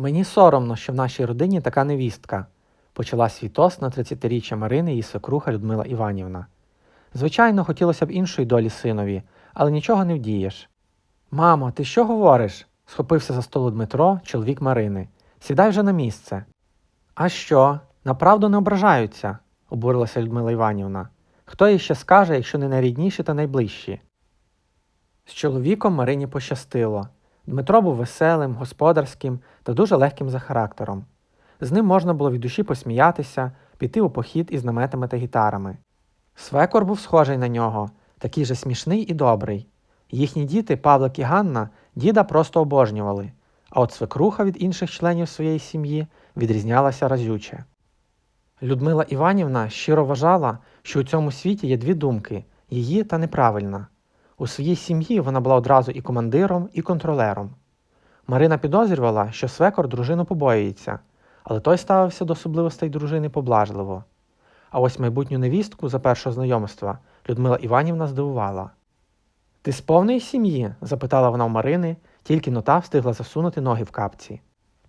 Мені соромно, що в нашій родині така невістка, почала свій тост на 30-річчя Марини її свекруха Людмила Іванівна. Звичайно, хотілося б іншої долі синові, але нічого не вдієш. Мамо, ти що говориш? схопився за столу Дмитро, чоловік Марини. Сідай вже на місце. А що? Направду не ображаються, обурилася Людмила Іванівна. Хто їй ще скаже, якщо не найрідніші та найближчі? З чоловіком Марині пощастило. Дмитро був веселим, господарським та дуже легким за характером. З ним можна було від душі посміятися, піти у похід із наметами та гітарами. Свекор був схожий на нього, такий же смішний і добрий. Їхні діти, Павлик і Ганна, діда просто обожнювали, а от свекруха від інших членів своєї сім'ї відрізнялася разюче. Людмила Іванівна щиро вважала, що у цьому світі є дві думки її та неправильна. У своїй сім'ї вона була одразу і командиром, і контролером. Марина підозрювала, що свекор дружину побоюється, але той ставився до особливостей дружини поблажливо. А ось майбутню невістку за першого знайомства Людмила Іванівна здивувала. Ти з повної сім'ї? запитала вона у Марини, тільки нота встигла засунути ноги в капці.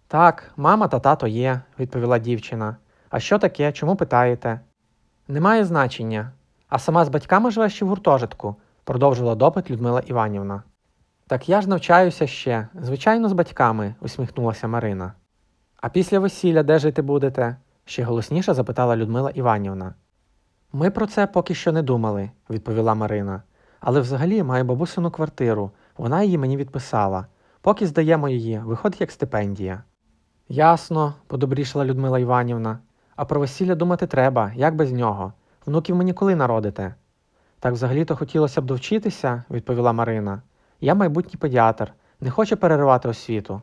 Так, мама та тато є, відповіла дівчина. А що таке? Чому питаєте? Немає значення. А сама з батьками живе ще в гуртожитку, продовжила допит Людмила Іванівна. Так я ж навчаюся ще, звичайно, з батьками, усміхнулася Марина. А після весілля де жити будете? ще голосніше запитала Людмила Іванівна. Ми про це поки що не думали, відповіла Марина. Але взагалі маю бабусину квартиру, вона її мені відписала. Поки здаємо її, виходить як стипендія. Ясно, подобрішала Людмила Іванівна. А про весілля думати треба, як без нього. Внуків мені коли народите? Так взагалі-то хотілося б довчитися, відповіла Марина. Я майбутній педіатр, не хочу переривати освіту.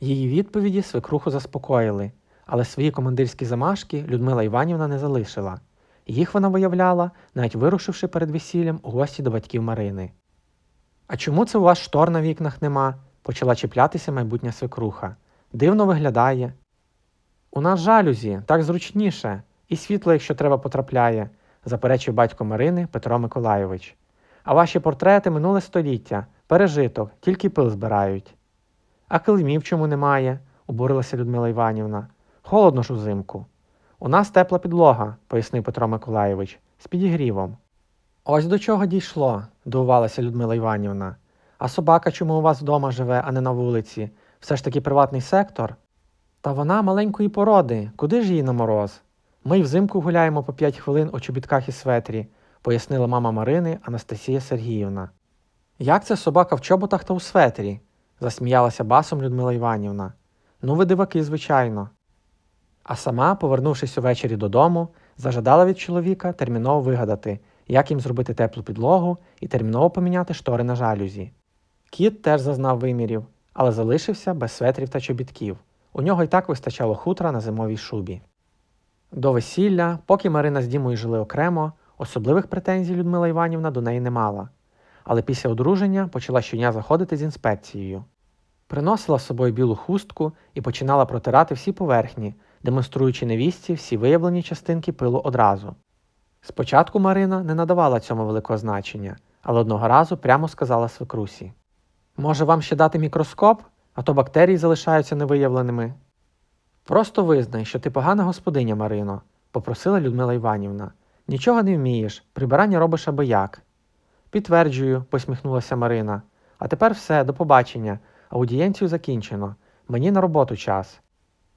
Її відповіді свекруху заспокоїли, але свої командирські замашки Людмила Іванівна не залишила. Їх вона виявляла, навіть вирушивши перед весіллям у гості до батьків Марини. А чому це у вас штор на вікнах нема? почала чіплятися майбутня свекруха. Дивно виглядає. У нас жалюзі, так зручніше, і світло, якщо треба, потрапляє, заперечив батько Марини Петро Миколайович. А ваші портрети минуле століття, пережиток, тільки пил збирають. А килимів чому немає? обурилася Людмила Іванівна. Холодно ж узимку. У нас тепла підлога, пояснив Петро Миколайович, з підігрівом. Ось до чого дійшло, дивувалася Людмила Іванівна. А собака чому у вас вдома живе, а не на вулиці? Все ж таки приватний сектор? Та вона маленької породи, куди ж їй на мороз? Ми взимку гуляємо по п'ять хвилин у чобітках і светрі, пояснила мама Марини Анастасія Сергіївна. Як це собака в чоботах та у светрі? засміялася басом Людмила Іванівна. Ну, ви диваки, звичайно. А сама, повернувшись увечері додому, зажадала від чоловіка терміново вигадати, як їм зробити теплу підлогу і терміново поміняти штори на жалюзі. Кіт теж зазнав вимірів, але залишився без светрів та чобітків. У нього й так вистачало хутра на зимовій шубі. До весілля, поки Марина з Дімою жили окремо, особливих претензій Людмила Іванівна до неї не мала. Але після одруження почала щодня заходити з інспекцією. Приносила з собою білу хустку і починала протирати всі поверхні, демонструючи невістці всі виявлені частинки пилу одразу. Спочатку Марина не надавала цьому великого значення, але одного разу прямо сказала свекрусі: Може, вам ще дати мікроскоп, а то бактерії залишаються невиявленими. Просто визнай, що ти погана господиня, Марино, попросила Людмила Іванівна. Нічого не вмієш, прибирання робиш аби як. Підтверджую, посміхнулася Марина. А тепер все, до побачення. Аудієнцію закінчено. Мені на роботу час.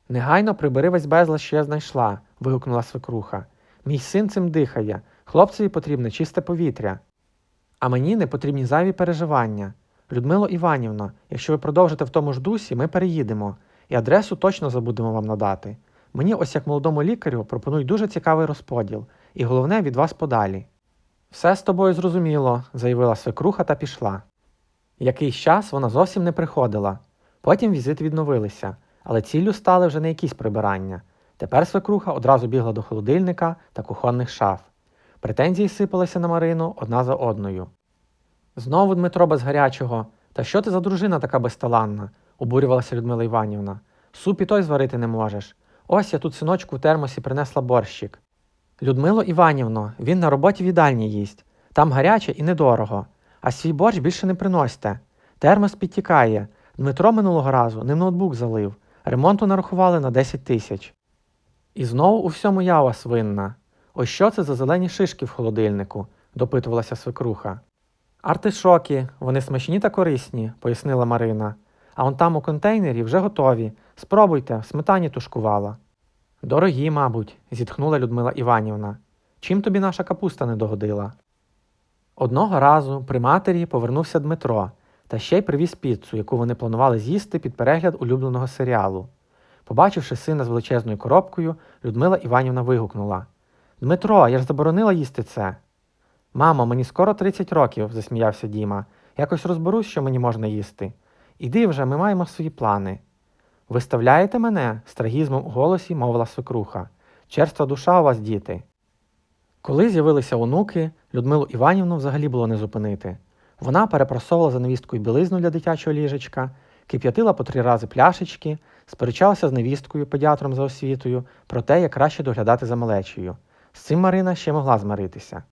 Негайно прибери весь безлад, що я знайшла, вигукнула свекруха. Мій син цим дихає, хлопцеві потрібне чисте повітря. А мені не потрібні зайві переживання. Людмило Іванівно, якщо ви продовжите в тому ж дусі, ми переїдемо, і адресу точно забудемо вам надати. Мені, ось як молодому лікарю, пропонують дуже цікавий розподіл, і головне від вас подалі. Все з тобою зрозуміло, заявила свекруха та пішла. Якийсь час вона зовсім не приходила. Потім візити відновилися, але ціллю стали вже не якісь прибирання. Тепер свекруха одразу бігла до холодильника та кухонних шаф. Претензії сипалися на Марину одна за одною. Знову Дмитро без гарячого. Та що ти за дружина така безталанна? обурювалася Людмила Іванівна. Суп і той зварити не можеш. Ось я тут синочку в термосі принесла борщик. Людмило Іванівно, він на роботі в їдальні їсть. Там гаряче і недорого. А свій борщ більше не приносьте. Термос підтікає. Дмитро минулого разу ним ноутбук залив, Ремонту нарахували на 10 тисяч. І знову у всьому я вас винна. Ось що це за зелені шишки в холодильнику, допитувалася свекруха. Артишоки, вони смачні та корисні, пояснила Марина. А он там у контейнері вже готові. Спробуйте, в сметані тушкувала. Дорогі, мабуть, зітхнула Людмила Іванівна. Чим тобі наша капуста не догодила? Одного разу при матері повернувся Дмитро та ще й привіз піцу, яку вони планували з'їсти під перегляд улюбленого серіалу. Побачивши сина з величезною коробкою, Людмила Іванівна вигукнула Дмитро, я ж заборонила їсти це. Мамо, мені скоро 30 років, засміявся Діма. Якось розберусь, що мені можна їсти. Іди вже, ми маємо свої плани. Виставляєте мене? з трагізмом у голосі мовила свекруха. Черства душа у вас, діти. Коли з'явилися онуки, Людмилу Іванівну взагалі було не зупинити. Вона перепросовувала за невісткою білизну для дитячого ліжечка, кип'ятила по три рази пляшечки, сперечалася з невісткою, педіатром за освітою, про те, як краще доглядати за малечею. З цим Марина ще могла змиритися.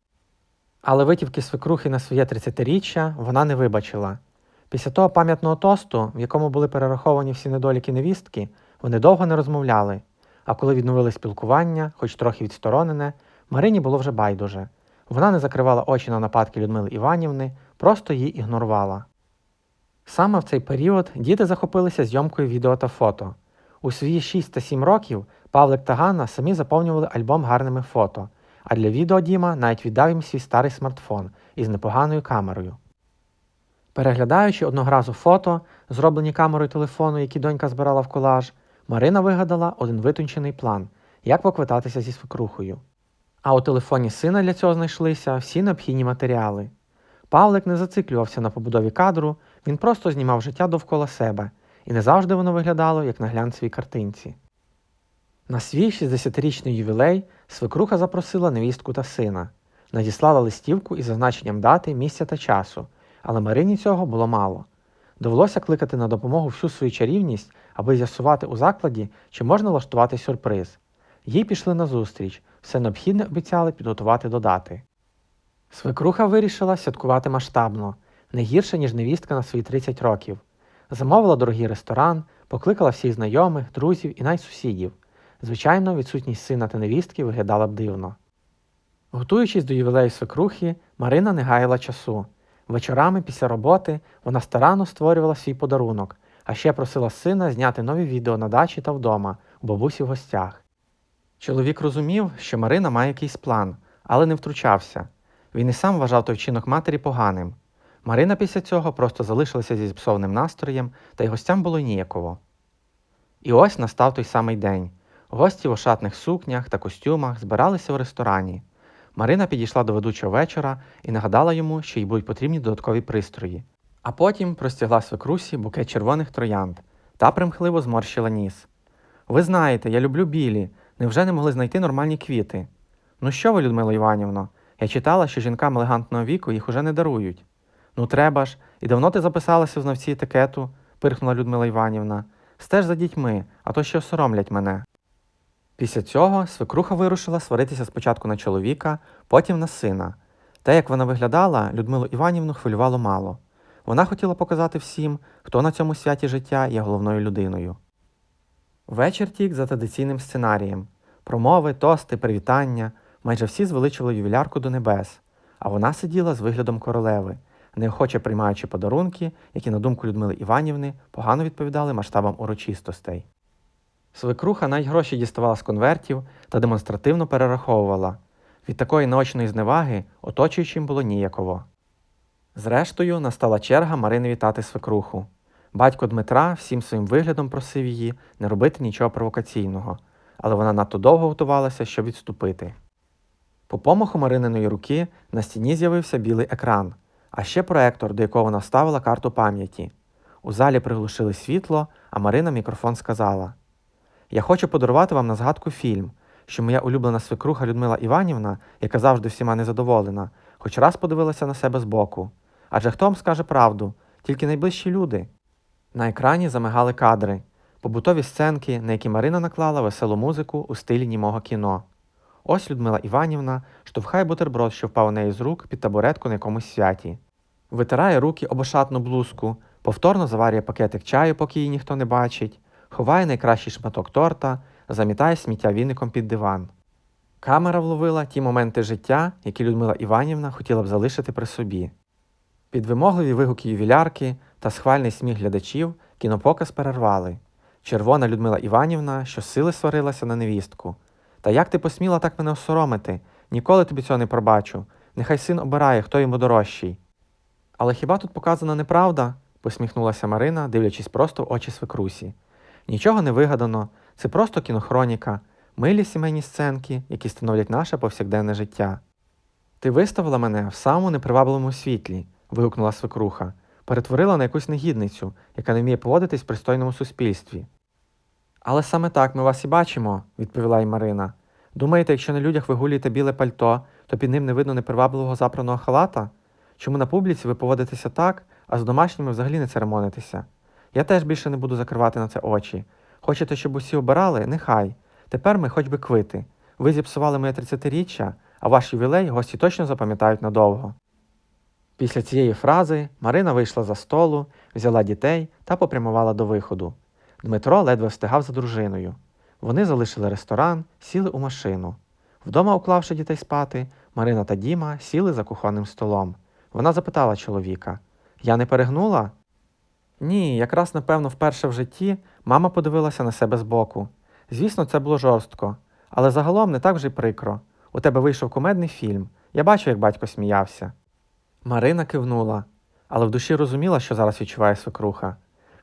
Але витівки свекрухи на своє 30-річчя вона не вибачила. Після того пам'ятного тосту, в якому були перераховані всі недоліки невістки, вони довго не розмовляли. А коли відновили спілкування, хоч трохи відсторонене, Марині було вже байдуже. Вона не закривала очі на нападки Людмили Іванівни, просто її ігнорувала. Саме в цей період діти захопилися зйомкою відео та фото. У свої 6 та 7 років Павлик та Ганна самі заповнювали альбом гарними фото, а для відео Діма навіть віддав їм свій старий смартфон із непоганою камерою. Переглядаючи одного разу фото, зроблені камерою телефону, які донька збирала в колаж, Марина вигадала один витончений план, як поквитатися зі свекрухою. А у телефоні сина для цього знайшлися всі необхідні матеріали. Павлик не зациклювався на побудові кадру, він просто знімав життя довкола себе, і не завжди воно виглядало як на глянцевій картинці. На свій 60-річний ювілей свекруха запросила невістку та сина, надіслала листівку із зазначенням дати, місця та часу, але Марині цього було мало. Довелося кликати на допомогу всю свою чарівність, аби з'ясувати у закладі, чи можна влаштувати сюрприз. Їй пішли назустріч, все необхідне обіцяли підготувати до дати. Свекруха вирішила святкувати масштабно, не гірше, ніж невістка на свої 30 років. Замовила дорогий ресторан, покликала всіх знайомих, друзів і навіть сусідів. Звичайно, відсутність сина та невістки виглядала б дивно. Готуючись до ювілею свекрухи, Марина не гаяла часу. Вечорами після роботи вона старанно створювала свій подарунок, а ще просила сина зняти нові відео на дачі та вдома, у бабусі в гостях. Чоловік розумів, що Марина має якийсь план, але не втручався. Він і сам вважав той вчинок матері поганим. Марина після цього просто залишилася зі зіпсованим настроєм, та й гостям було ніяково. І ось настав той самий день. Гості в ошатних сукнях та костюмах збиралися у ресторані. Марина підійшла до ведучого вечора і нагадала йому, що їй будуть потрібні додаткові пристрої. А потім простягла свекрусі букет червоних троянд та примхливо зморщила ніс. Ви знаєте, я люблю білі. Невже не могли знайти нормальні квіти? Ну що ви, Людмила Іванівно? Я читала, що жінкам елегантного віку їх уже не дарують. Ну треба ж, і давно ти записалася в знавці етикету, пирхнула Людмила Іванівна. Стеж за дітьми, а то ще осоромлять мене. Після цього свекруха вирушила сваритися спочатку на чоловіка, потім на сина. Те, як вона виглядала, Людмилу Іванівну хвилювало мало. Вона хотіла показати всім, хто на цьому святі життя є головною людиною. Вечір тік за традиційним сценарієм. Промови, тости, привітання. Майже всі звеличили ювілярку до небес, а вона сиділа з виглядом королеви, неохоче приймаючи подарунки, які, на думку Людмили Іванівни, погано відповідали масштабам урочистостей. Свекруха навіть гроші діставала з конвертів та демонстративно перераховувала. Від такої наочної зневаги оточуючим було ніяково. Зрештою, настала черга Марини вітати свекруху. Батько Дмитра всім своїм виглядом просив її не робити нічого провокаційного, але вона надто довго готувалася, щоб відступити. По помаху Марининої руки на стіні з'явився білий екран, а ще проектор, до якого вона ставила карту пам'яті. У залі приглушили світло, а Марина мікрофон сказала: Я хочу подарувати вам на згадку фільм, що моя улюблена свекруха Людмила Іванівна, яка завжди всіма незадоволена, хоч раз подивилася на себе збоку. Адже хто вам скаже правду, тільки найближчі люди. На екрані замигали кадри, побутові сценки, на які Марина наклала веселу музику у стилі німого кіно. Ось Людмила Іванівна штовхає бутерброд, що впав у неї з рук під табуретку на якомусь святі. Витирає руки об ошатну блузку, повторно заварює пакетик чаю, поки її ніхто не бачить, ховає найкращий шматок торта, замітає сміття віником під диван. Камера вловила ті моменти життя, які Людмила Іванівна хотіла б залишити при собі. Під вимогливі вигуки ювілярки та схвальний сміх глядачів кінопоказ перервали. Червона Людмила Іванівна щосили сварилася на невістку. Та як ти посміла так мене осоромити? Ніколи тобі цього не пробачу. Нехай син обирає, хто йому дорожчий. Але хіба тут показана неправда? посміхнулася Марина, дивлячись просто в очі свекрусі. Нічого не вигадано, це просто кінохроніка, милі сімейні сценки, які становлять наше повсякденне життя. Ти виставила мене в самому непривабливому світлі, вигукнула свекруха, перетворила на якусь негідницю, яка не вміє поводитись в пристойному суспільстві. Але саме так ми вас і бачимо, відповіла й Марина. Думаєте, якщо на людях ви вигулюєте біле пальто, то під ним не видно непривабливого запраного халата? Чому на публіці ви поводитеся так, а з домашніми взагалі не церемонитеся? Я теж більше не буду закривати на це очі. Хочете, щоб усі обирали? Нехай. Тепер ми хоч би квити. Ви зіпсували моє 30-річчя, а ваш ювілей гості точно запам'ятають надовго. Після цієї фрази Марина вийшла за столу, взяла дітей та попрямувала до виходу. Дмитро ледве встигав за дружиною. Вони залишили ресторан, сіли у машину. Вдома, уклавши дітей спати, Марина та Діма сіли за кухонним столом. Вона запитала чоловіка: Я не перегнула? Ні, якраз напевно вперше в житті мама подивилася на себе збоку. Звісно, це було жорстко, але загалом не так вже й прикро. У тебе вийшов кумедний фільм. Я бачу, як батько сміявся. Марина кивнула, але в душі розуміла, що зараз відчуває свекруха.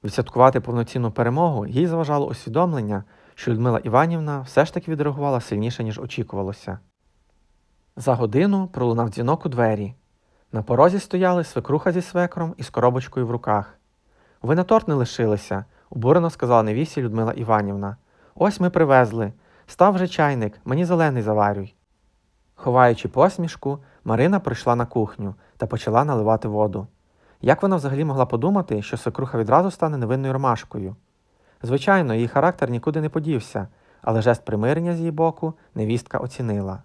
Відсвяткувати повноцінну перемогу їй заважало усвідомлення, що Людмила Іванівна все ж таки відреагувала сильніше, ніж очікувалося. За годину пролунав дзвінок у двері. На порозі стояли свекруха зі свекром і з коробочкою в руках. Ви на торт не лишилися, обурено сказала невісі Людмила Іванівна. Ось ми привезли. Став вже чайник, мені зелений заварюй. Ховаючи посмішку, Марина прийшла на кухню та почала наливати воду. Як вона взагалі могла подумати, що свекруха відразу стане невинною ромашкою? Звичайно, її характер нікуди не подівся, але жест примирення з її боку невістка оцінила.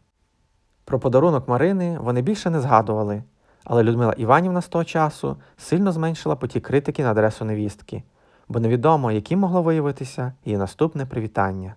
Про подарунок Марини вони більше не згадували, але Людмила Іванівна з того часу сильно зменшила потік критики на адресу невістки, бо невідомо, яким могло виявитися її наступне привітання.